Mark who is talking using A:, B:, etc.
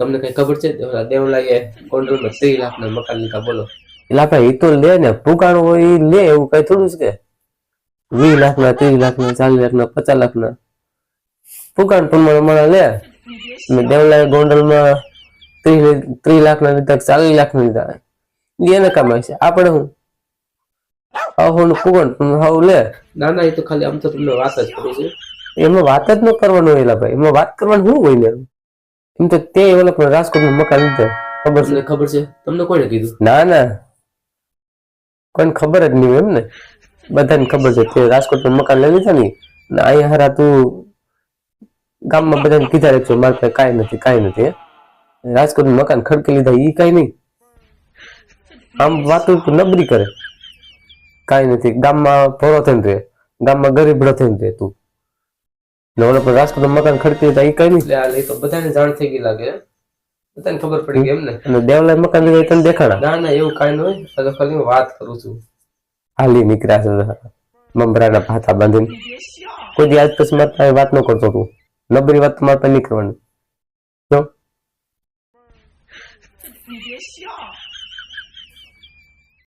A: તમને કઈ ખબર છે? ઓલા દેવલાએ ગોંડલમાં ત્રીસ લાખના મકાન લીધા બોલો.
B: એટલે આપણે એ તો લે ને પુકાણું હોય એ લે એવું કઈ થોડું છે કે. વીસ લાખના ત્રીસ લાખના ચાલીસ લાખના પચાસ લાખના. પુકાણ પ્રમાણે મને લે. ને દેવલાએ ગોંડલમાં ત્રીસ ત્રીસ લાખના લીધા ચાલીસ ચાલીસ લાખના લીધા. એને કમાય છે. આપણે હું? આવું પુગણ હાવ લે.
A: ના ના એ તો ખાલી આમ તો તમને વાત જ કરું છું.
B: એમાં વાત જ ન કરવાનું હોય એલા ભાઈ. એમાં વાત કરવાનું શું હોય ને એમ તો તે ઓલા પણ રાજકોટનું મકાન લીધે. ખબર છે?
A: ખબર છે? તમને કોણે કીધું?
B: ના ના. કોઈને ખબર જ નહીં એમ ને બધાને ખબર છે તે રાજકોટનું મકાન લઈ લીધા ને ને અહીંયા હારા તું ગામમાં બધાને કીધા રહેજો મારે પાસે કાંઈ નથી કાંઈ નથી રાજકોટ રાજકોટનું મકાન ખડકી લીધા એ કાંઈ નહીં. આમ વાતો નબળી કરે. કાંઈ નથી. ગામમાં ભોળો થઈને રહે. ગામમાં ગરીબડો થઈને રહે તું. ને પર રાજકોટ મકાન ખરીદી લીધા એ કઈ નહીં
A: એટલે તો બધાને જાણ થઈ ગઈ લાગે. બધાને ખબર પડી ગઈ એમ ને.
B: અને દેવલાય મકાનની તને દેખાડા
A: ના ના એવું કઈ ન હોય. તો ખાલી હું વાત કરું છું.
B: હાલી નીકળ્યા છે મમરાના ભાતા બાંધીને. કોઈ દી આજ પછી મારે વાત ન કરતો તું. નબળી વાત તો મારે પાસે નહીં કરવાની